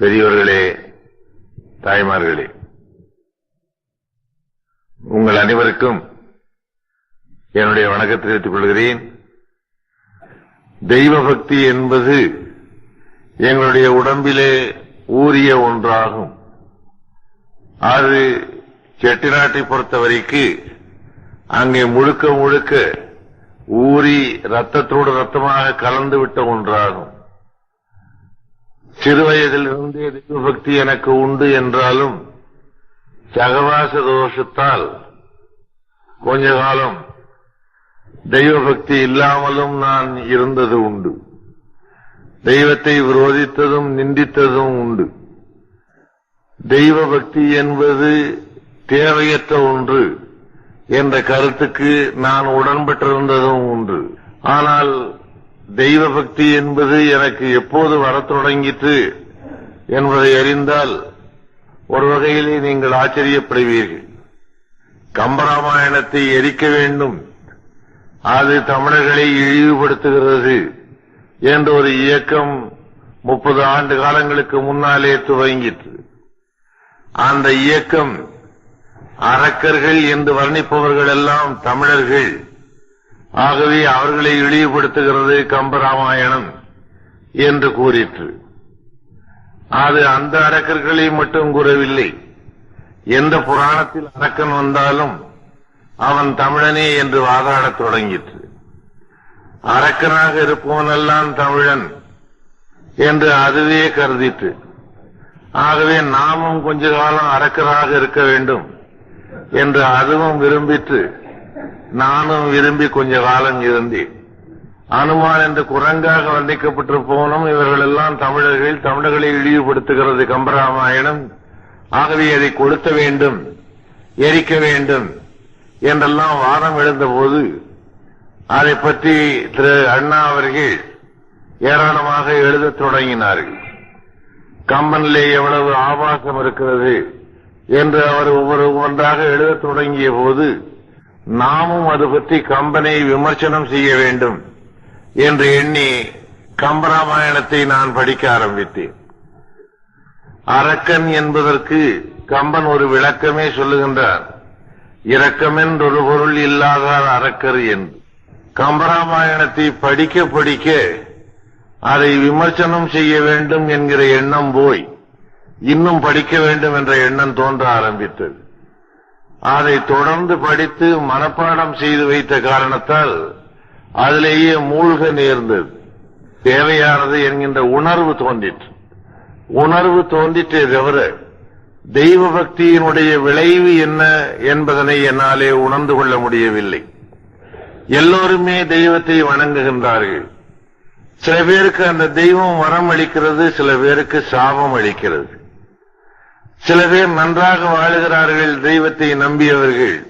பெரியவர்களே தாய்மார்களே உங்கள் அனைவருக்கும் என்னுடைய வணக்கத்தை தெரிவித்துக் கொள்கிறேன். தெய்வ பக்தி என்பது எங்களுடைய உடம்பிலே ஊறிய ஒன்றாகும். அது செட்டிநாட்டை பொறுத்தவரைக்கு அங்கே முழுக்க முழுக்க ஊறி ரத்தத்தோடு ரத்தமாக கலந்து விட்ட ஒன்றாகும். சிறுவயதிலிருந்தே தெய்வபக்தி எனக்கு உண்டு என்றாலும் சகவாச தோஷத்தால் கொஞ்ச காலம் தெய்வ பக்தி இல்லாமலும் நான் இருந்தது உண்டு. தெய்வத்தை விரோதித்ததும் நிந்தித்ததும் உண்டு. தெய்வ பக்தி என்பது தேவையற்ற ஒன்று என்ற கருத்துக்கு நான் உடன்பட்டிருந்ததும் உண்டு. ஆனால் தெய்வ பக்தி என்பது எனக்கு எப்போது வரத் தொடங்கிற்று என்பதை அறிந்தால் ஒரு வகையிலே நீங்கள் ஆச்சரியப்படுவீர்கள். கம்பராமாயணத்தை எரிக்க வேண்டும். அது தமிழர்களை இழிவுபடுத்துகிறது என்ற ஒரு இயக்கம் முப்பது ஆண்டு காலங்களுக்கு முன்னாலே துவங்கிற்று. அந்த இயக்கம் அரக்கர்கள் என்று வர்ணிப்பவர்கள் எல்லாம் தமிழர்கள். ஆகவே அவர்களை இழிவுபடுத்துகிறது கம்பராமாயணம் என்று கூறிற்று. அது அந்த அரக்கர்களை மட்டும் கூறவில்லை. எந்த புராணத்தில் அரக்கன் வந்தாலும் அவன் தமிழனே என்று வாதாடத் தொடங்கிற்று. அரக்கனாக இருப்பவனெல்லாம் தமிழன் என்று அதுவே கருதிற்று. ஆகவே நாமும் கொஞ்ச காலம் அரக்கராக இருக்க வேண்டும் என்று அதுவும் விரும்பிற்று. நானும் விரும்பி கொஞ்ச காலம் இருந்தேன். அனுமான் என்று குரங்காக வர்ணிக்கப்பட்டிருப்பவனும் இவர்கள் எல்லாம் தமிழர்கள் தமிழர்களை இழிவுபடுத்துகிறது கம்பராமாயணம். ஆகவே அதை கொளுத்த வேண்டும் எரிக்க வேண்டும் என்றெல்லாம் வாதம் எழுந்தபோது அதை பற்றி திரு அண்ணா அவர்கள் ஏராளமாக எழுதத் தொடங்கினார்கள். கம்பனிலே எவ்வளவு ஆபாசம் இருக்கிறது என்று அவர் ஒவ்வொரு ஒன்றாக எழுதத் தொடங்கிய போது நாமும் அது பற்றி கம்பனை விமர்சனம் செய்ய வேண்டும் என்று எண்ணி கம்பராமாயணத்தை நான் படிக்க ஆரம்பித்தேன். அரக்கன் என்பதற்கு கம்பன் ஒரு விளக்கமே சொல்லுகின்றார். இரக்கமென்றொரு பொருள் இல்லாதார் அரக்கர் என்று. கம்பராமாயணத்தை படிக்க படிக்க அதை விமர்சனம் செய்ய வேண்டும் என்கிற எண்ணம் போய் இன்னும் படிக்க வேண்டும் என்ற எண்ணம் தோன்ற ஆரம்பித்தது. அதை தொடர்ந்து படித்து மனப்பாடம் செய்து வைத்த காரணத்தால் அதிலேயே மூழ்க நேர்ந்தது. தேவையானது என்கின்ற உணர்வு தோன்றிற்று. உணர்வு தோன்றிட்டே தவிர தெய்வ பக்தியினுடைய விளைவு என்ன என்பதனை என்னாலே உணர்ந்து கொள்ள முடியவில்லை. எல்லோருமே தெய்வத்தை வணங்குகின்றார்கள். சில பேருக்கு அந்த தெய்வம் வரம் அளிக்கிறது சில பேருக்கு சாபம் அளிக்கிறது. சில பேர் நன்றாக வாழுகிறார்கள் தெய்வத்தை நம்பியவர்கள்.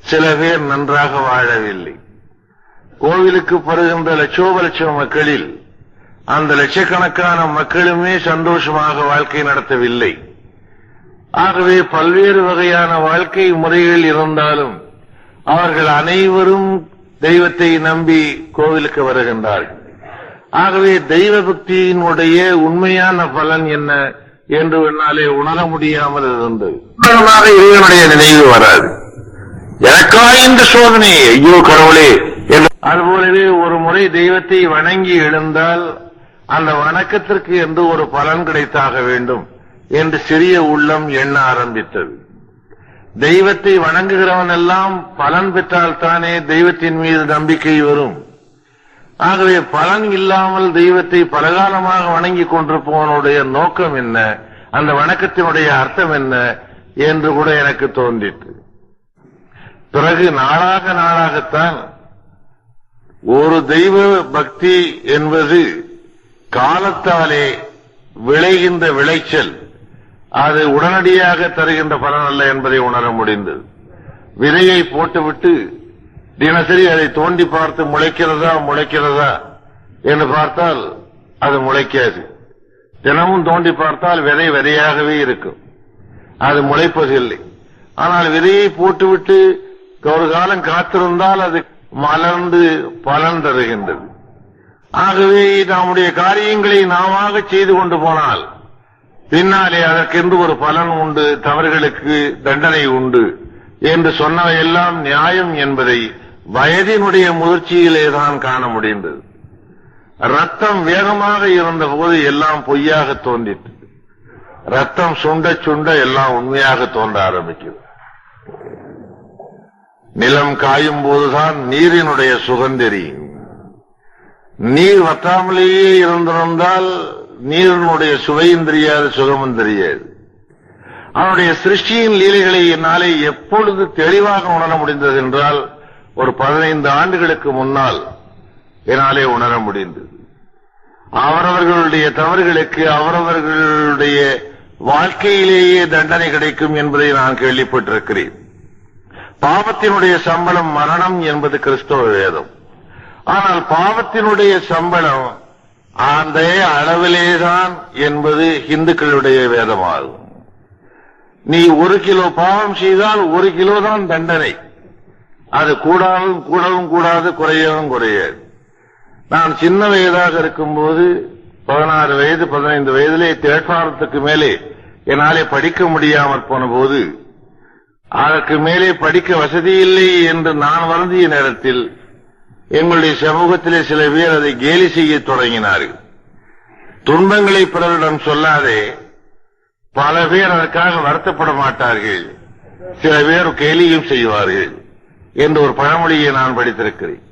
சில பேர் நன்றாக வாழவில்லை. கோவிலுக்கு வருகின்ற லட்சோப லட்சம் மக்களில் அந்த லட்சக்கணக்கான மக்களுமே சந்தோஷமாக வாழ்க்கை நடத்தவில்லை. ஆகவே பல்வேறு வகையான வாழ்க்கை முறைகள் இருந்தாலும் அவர்கள் அனைவரும் தெய்வத்தை நம்பி கோவிலுக்கு வருகின்றார்கள். ஆகவே தெய்வ பக்தியினுடைய உண்மையான பலன் என்ன? என்று என்னாலே உணர முடியாமல் இருந்தது உடனமாக இறைவனுடைய நினைவு வராது. எனக்கா இந்த சோதனை? ஐயோ கடவுளே என்று அதுபோலவே ஒரு முறை தெய்வத்தை வணங்கி எழுந்தால் அந்த வணக்கத்திற்கு என்று ஒரு பலன் கிடைத்தாக வேண்டும் என்று சிறிய உள்ளம் எண்ண ஆரம்பித்தது. தெய்வத்தை வணங்குகிறவன் எல்லாம் பலன் பெற்றால் தானே தெய்வத்தின் மீது நம்பிக்கை வரும். ஆகவே பலன் இல்லாமல் தெய்வத்தை பலகாலமாக வணங்கி கொண்டிருப்பவனுடைய நோக்கம் என்ன? அந்த வணக்கத்தினுடைய அர்த்தம் என்ன? என்று கூட எனக்கு தோன்றிற்று. பிறகு நாளாக நாளாகத்தான் ஒரு தெய்வ பக்தி என்பது காலத்தாலே விளைகின்ற விளைச்சல். அது உடனடியாக தருகின்ற பலன் அல்ல என்பதை உணர முடிந்தது. விதையை போட்டுவிட்டு தினசரி அதை தோண்டி பார்த்து முளைக்கிறதா முளைக்கிறதா என்று பார்த்தால் அது முளைக்காது. தினமும் தோண்டி பார்த்தால் விதை விதையாகவே இருக்கும். அது முளைப்பதில்லை. ஆனால் விதையை போட்டுவிட்டு ஒரு காலம் காத்திருந்தால் அது மலர்ந்து பலன் தருகின்றது. ஆகவே நம்முடைய காரியங்களை நாமாக செய்து கொண்டு போனால் பின்னாலே அதற்கென்று ஒரு பலன் உண்டு தவறுகளுக்கு தண்டனை உண்டு என்று சொன்னவையெல்லாம் நியாயம் என்பதை வயதினுடைய முதிர்ச்சியிலே தான் காண முடிந்தது. ரத்தம் வேகமாக இருந்த போது எல்லாம் பொய்யாக தோன்றிட்டு ரத்தம் சுண்ட சுண்ட எல்லாம் உண்மையாக தோன்ற ஆரம்பிக்குது நிலம் காயும் போதுதான் நீரினுடைய சுகந்தெரியும் நீர் வத்தாமலேயே இருந்திருந்தால் நீரினுடைய சுவையும் தெரியாது சுகமும் தெரியாது. அவனுடைய சிருஷ்டியின் லீலைகளை என்னாலே எப்பொழுது தெளிவாக உணர முடிந்தது என்றால் ஒரு பதினைந்து ஆண்டுகளுக்கு முன்னால் என்னாலே உணர முடிந்தது. அவரவர்களுடைய தவறுகளுக்கு அவரவர்களுடைய வாழ்க்கையிலேயே தண்டனை கிடைக்கும் என்பதை நான் கேள்விப்பட்டிருக்கிறேன். பாவத்தினுடைய சம்பளம் மரணம் என்பது கிறிஸ்தவ வேதம். ஆனால் பாவத்தினுடைய சம்பளம் அந்த அளவிலேதான் என்பது இந்துக்களுடைய வேதமாகும். நீ ஒரு கிலோ பாவம் செய்தால் ஒரு கிலோ தான் தண்டனை. அது கூடாதும் கூடவும் கூடாது குறையவும் குறையாது. நான் சின்ன வயதாக இருக்கும்போது பதினாறு வயது பதினைந்து வயதிலே தேட்பாரத்துக்கு மேலே என்னாலே படிக்க முடியாமல் போன போது அதற்கு மேலே படிக்க வசதி இல்லை என்று நான் வருந்திய நேரத்தில் எங்களுடைய சமூகத்திலே சில பேர் அதை கேலி செய்ய தொடங்கினார்கள். துன்பங்களை பிறரிடம் சொல்லாதே பல பேர் அதற்காக வருத்தப்பட மாட்டார்கள். சில பேர் கேலியும் செய்வார்கள். என்று ஒரு பழமொழியை நான் படித்திருக்கிறேன்.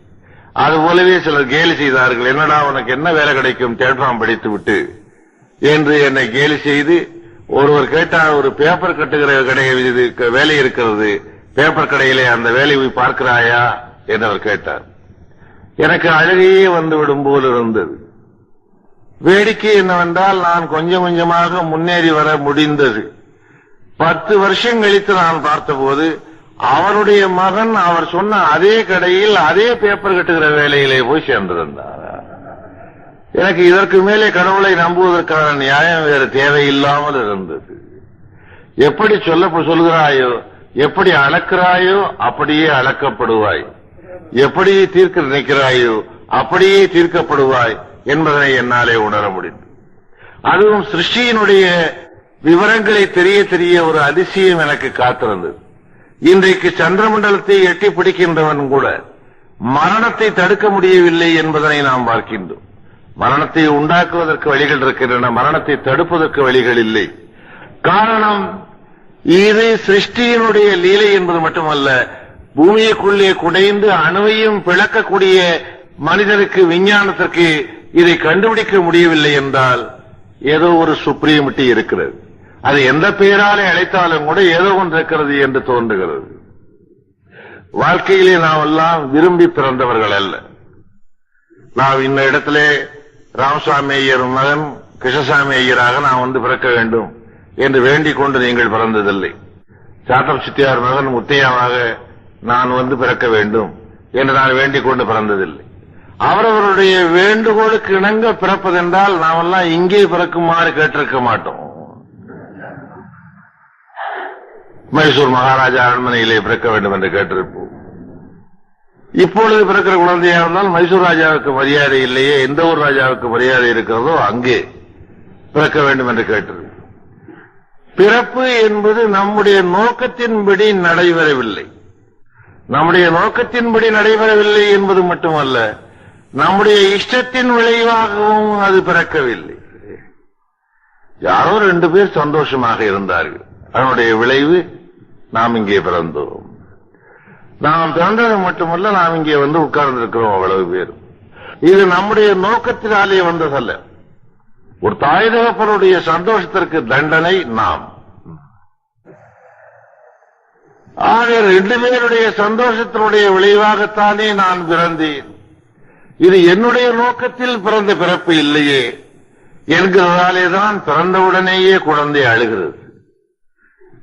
அதுபோலவே சிலர் கேலி செய்தார்கள் என்னடா உனக்கு என்ன வேலை கிடைக்கும்? தேட்ராம் படித்து விட்டு என்று என்னை கேலி செய்து ஒருவர் கேட்டார் ஒரு பேப்பர் கட்டுகிற கடை இது வேலை இருக்கிறது. பேப்பர் கடையிலே அந்த வேலையை பார்க்கிறாயா? என்று அவர் கேட்டார். எனக்கு அழகையே வந்துவிடும் போல் இருந்தது. வேடிக்கை என்னவென்றால் நான் கொஞ்சம் கொஞ்சமாக முன்னேறி வர முடிந்தது. பத்து வருஷம் கழித்து நான் பார்த்தபோது அவருடைய மகன் அவர் சொன்ன அதே கடையில் அதே பேப்பர் கட்டுகிற வேலையிலே போய் சேர்ந்திருந்தார். எனக்கு இதற்கு மேலே கடவுளை நம்புவதற்கான நியாயம் வேறு தேவையில்லாமல் இருந்தது. எப்படி சொல்ல சொல்கிறாயோ எப்படி அளக்கிறாயோ அப்படியே அளக்கப்படுவாய். எப்படி தீர்க்க நினைக்கிறாயோ அப்படியே தீர்க்கப்படுவாய் என்பதனை என்னாலே உணர முடியும் அதுவும் சிருஷ்டியினுடைய விவரங்களை தெரிய தெரிய ஒரு அதிசயம் எனக்கு காத்திருந்தது. இன்றைக்கு சந்திரமண்டலத்தை எட்டி பிடிக்கின்றவன் கூட மரணத்தை தடுக்க முடியவில்லை என்பதனை நாம் பார்க்கின்றோம். மரணத்தை உண்டாக்குவதற்கு வழிகள் இருக்கின்றன மரணத்தை தடுப்பதற்கு வழிகள் இல்லை. காரணம் இது சிருஷ்டியினுடைய லீலை என்பது மட்டுமல்ல பூமியைக்குள்ளே குடைந்து அணுவையும் பிளக்கக்கூடிய மனிதனுக்கு விஞ்ஞானத்திற்கு இதை கண்டுபிடிக்க முடியவில்லை என்றால் ஏதோ ஒரு சுப்ரீமிட்டி இருக்கிறது. அது எந்த பெயராலே அழைத்தாலும் கூட ஏதோ ஒன்று இருக்கிறது என்று தோன்றுகிறது. வாழ்க்கையிலே நாம் எல்லாம் விரும்பி பிறந்தவர்கள் அல்ல. நாம் இந்த இடத்திலே ராமசாமி ஐயர் மகன் கிருஷ்ணசாமி ஐயராக நான் வந்து பிறக்க வேண்டும் என்று வேண்டிக் கொண்டு நீங்கள் பிறந்ததில்லை. சாத்தம் சித்தியார் மகன் முத்தையாவாக நான் வந்து பிறக்க வேண்டும் என்று நான் வேண்டிக் கொண்டு பிறந்ததில்லை. அவரவருடைய வேண்டுகோளுக்கு இணங்க பிறப்பதென்றால் நாமெல்லாம் இங்கே பிறக்குமாறு கேட்டிருக்க மாட்டோம். மைசூர் மகாராஜா அரண்மனையிலே பிறக்க வேண்டும் என்று கேட்டிருப்போம். இப்பொழுது பிறக்கிற குழந்தையா இருந்தால் மைசூர் ராஜாவுக்கு மரியாதை இல்லையே எந்த ஒரு ராஜாவுக்கு மரியாதை இருக்கிறதோ அங்கே பிறக்க வேண்டும் என்று கேட்டிருப்போம். பிறப்பு என்பது நம்முடைய நோக்கத்தின்படி நடைபெறவில்லை. நம்முடைய நோக்கத்தின்படி நடைபெறவில்லை என்பது மட்டுமல்ல நம்முடைய இஷ்டத்தின் விளைவாகவும் அது பிறக்கவில்லை. யாரோ ரெண்டு பேர் சந்தோஷமாக இருந்தார்கள். அதனுடைய விளைவு நாம் இங்கே பிறந்தோம். நாம் பிறந்தது மட்டுமல்ல நாம் இங்கே வந்து உட்கார்ந்திருக்கிறோம் அவ்வளவு பேர். இது நம்முடைய நோக்கத்தினாலே வந்ததல்ல. ஒரு தாய் தகப்பனுடைய சந்தோஷத்திற்கு தண்டனை நாம். ஆக ரெண்டு பேருடைய சந்தோஷத்தினுடைய விளைவாகத்தானே நான் பிறந்தேன். இது என்னுடைய நோக்கத்தில் பிறந்த பிறப்பு இல்லையே என்கிறதாலே தான் பிறந்தவுடனேயே குழந்தை அழுகிறது.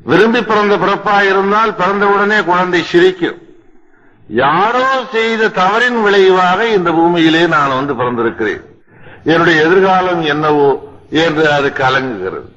விரும்பி பிறந்த பிறப்பா இருந்தால் பிறந்தவுடனே குழந்தை சிரிக்கும். யாரோ செய்த தவறின் விளைவாக இந்த பூமியிலே நான் வந்து பிறந்திருக்கிறேன். என்னுடைய எதிர்காலம் என்னவோ என்று அது கலங்குகிறது.